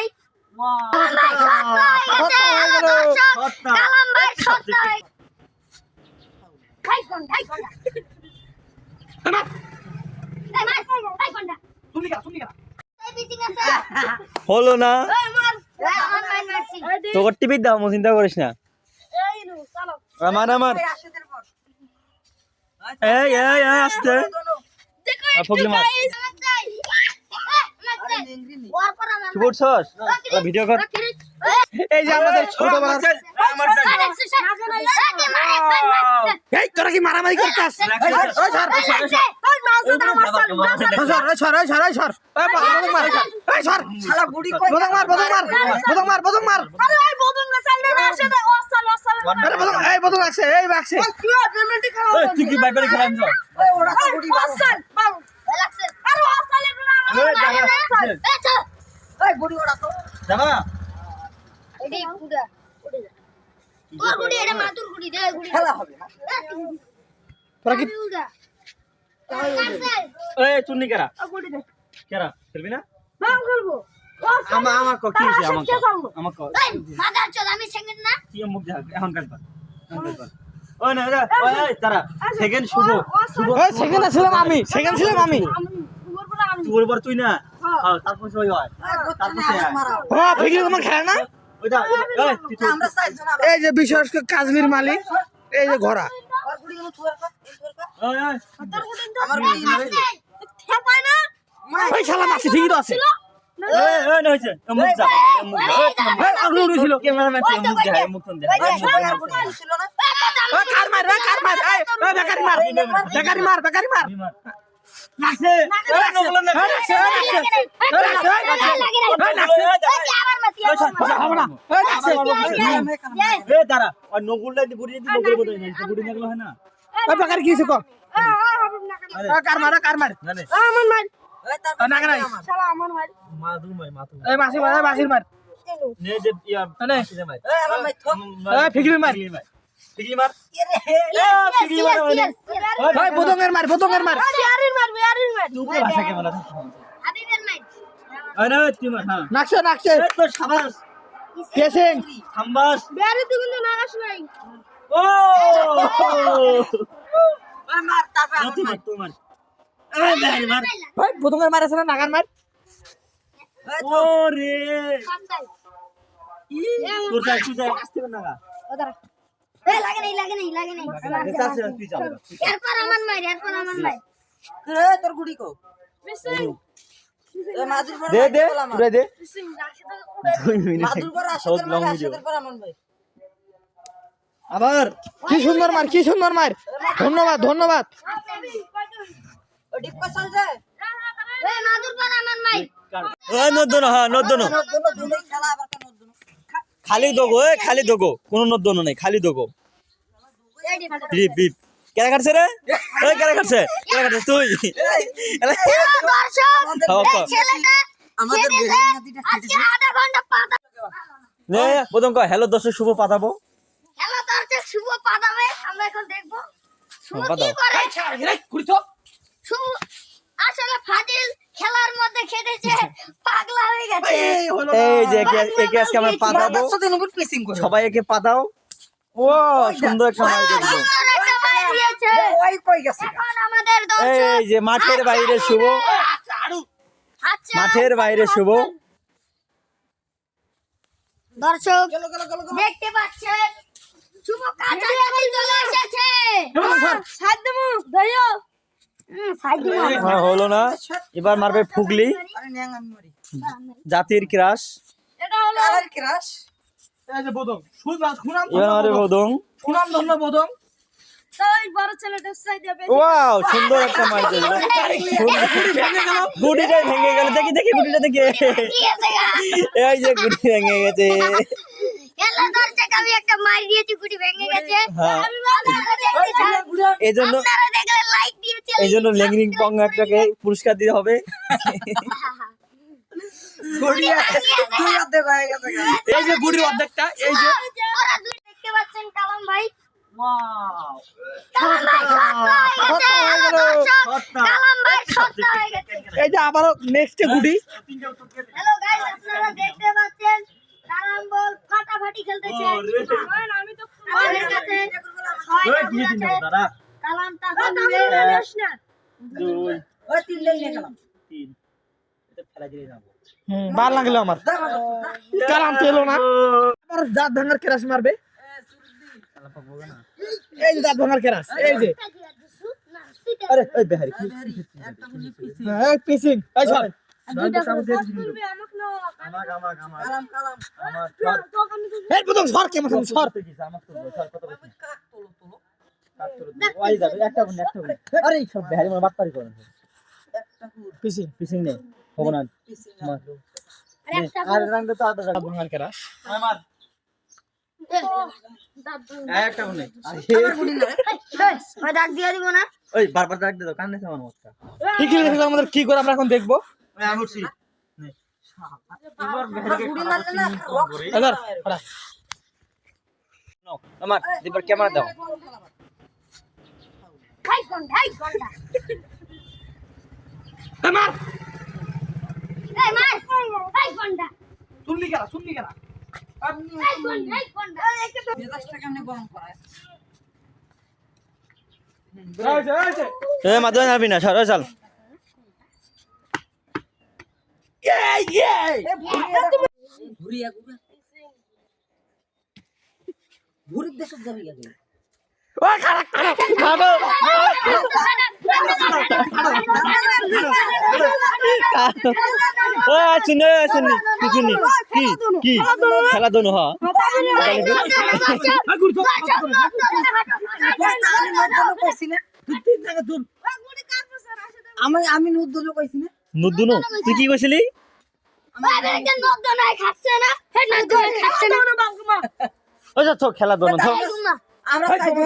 ভাই হলো না। তোর টিভি দাও মো চিন্তা করিস না। এই নু চলো। আমার আমার এই এই এই আসতে আর ফগলি মার। কি করছস ভিডিও কর এই যে আমাদের ছোটবেলার এই তোরা কি মারামারি করছিস এই এই সর এই এই সর এই সর এই বদং মার এই সর শালা বুড়ি কই বদং মার বদং মার বদং মার খেলা হবে তোরা কি এই চুন্নি কেরা? কেরা? খেলবি না? আমা আমার ক কি হইছে আমার আমার ক আমি সেকেন্ড না? কি মুখ যা এখন কাজ কর এখন কাজ কর ওই না ওই ওই ওই তারা সেকেন্ড শুভ। শুভ ওই সেকেন্ড ছিলাম আমি। সেকেন্ড ছিলাম আমি। তুই বল তুই না। তারপর সই হয় হয় খেলে এই যে বিশেষ করে কাশ্মীর মালিক এই যে ঘোড়া শালা আছে মার বেকারি মার বেকারি মার বেকারি মার নাচে এই নগল না হবে না ওই নাচে এ দাঁড়া আর নগুলটা দি গুড়ি দি নগুল বদল না গুড়ি নগুল হয় না ওই বেকারি কি ওই কার মার কার মার জানে ওই না নাই মাদু মাই মাদু এই মাছি মার নে যে ইয়া এই মার ফিগলি মার ফিগলি মার ওই বদঙ্গের মার বদঙ্গের মার। তুই ভাষা কেমন আছে আরে তুই মার হ্যাঁ। নাকছে নাকছে। এ সাবাস। কেসিং। থাম্বাস ও! মার তারপর মার। তুই মার। এই মেরি। মার ওই বদঙ্গের মার আছে না নাগার মার? ওরে। তোর যা তুই যা আসতে না লাগে নাই লাগে নাই লাগে নাই এরপর আমার এরপর আমার তোর গুড়ি কো দে দে দে আবার কি সুন্দর মার কি সুন্দর মার ধন্যবাদ ধন্যবাদ পর আমার মাই এ নদ্দন হ্যাঁ নদ্দন খালি দোগো এ খালি দোগো। কোনো নদ্দন নাই খালি দোগো। Beep beep. কেরা কাটছে রে? এই কেরা কাটছে? কেরা কাটছে তুই। আমাদের নে কয় হ্যালো দর্শক শুভ পাতাবো? খেলা দর্শক শুভ পাতাবে আমরা এখন দেখব। শুভ কি করে? শুভ আসলে ফাজিল খেলার মধ্যে খেটেছে পাগলা হয়ে গেছে। এই যে একে আজকে আমরা পাতাবো। সবাই একে পাতাও। ও সুন্দর একটা এখন আমাদের এই যে মাঠের বাইরে শুভ। আচ্ছা মাঠের বাইরে শুভ। দর্শক দেখতে পাচ্ছেন শুভ চলে এসেছে। সাদ্দমু হলো না। এবার মারবে ফুগলি। জাতির ক্রাশ। এটা হলো এই যে বদং। সুনাম সুনাম এবার মারবে বদং। ওয়াও সুন্দর একটা মাছ দেখল গুটিটাই ভেঙে গেল। দেখি দেখি গুটিটা দেখি। এই যে গুটি ভেঙে গেছে। খেলা দর্শক আমি একটা মার দিয়েছি গুটি ভেঙে গেছে। হ্যাঁ। এই জন্য আপনারা দেখলে লাইক দিয়েছেন এই জন্য লেংরিং পং একটাকে পুরস্কার দিতে হবে। এই যে গুড়ির অর্ধেকটা এই যে দেখতে পাচ্ছেন কালাম ভাই। কালাম কালাম এই আবারও নেক্সট গুড়ি হ্যালো গাইস আপনারা দেখতে খেলতে চাই আমাদের কাছে ছয়টা আছে। দুই তিন তিন। এটা ফেলা দিলে যাব বার লাগল আমার। কালাম পেল না। আমার দাঁত ভাঙার কেরাস মারবে। এই যে দাঁত ভাঙার কেরাস এই যে। আরে ওই বেহারি এই সর। আমাক আমাদের কি করে আমরা এখন দেখব? আমি উঠছি এবার বুড়ি মারলে না এবার ওরা আমার দিবার ক্যামেরা দাও। খাই কোন খাই কোনটা এই মার! এই মার খাই কোনটা শুনলি কেনা শুনলি কেনা খাই কোন খাই কোনটা মেজাজটা কেমনে গরম করায়? হয়েছে হয়েছে। এ মাদুয়া যাবি না সর চল। ঘুরির দেশে যাবি আগে। ওই খারাপ খাব ও শুনে শুনি শুনি কি কি? খেলা দোনো হ্যাঁ। আমি নদ্দল কইছি না তুই তিন আমি আমি কইছি না। নুদুনো তুই কি কইছিলি? খেলা দোনো তো আমরা না।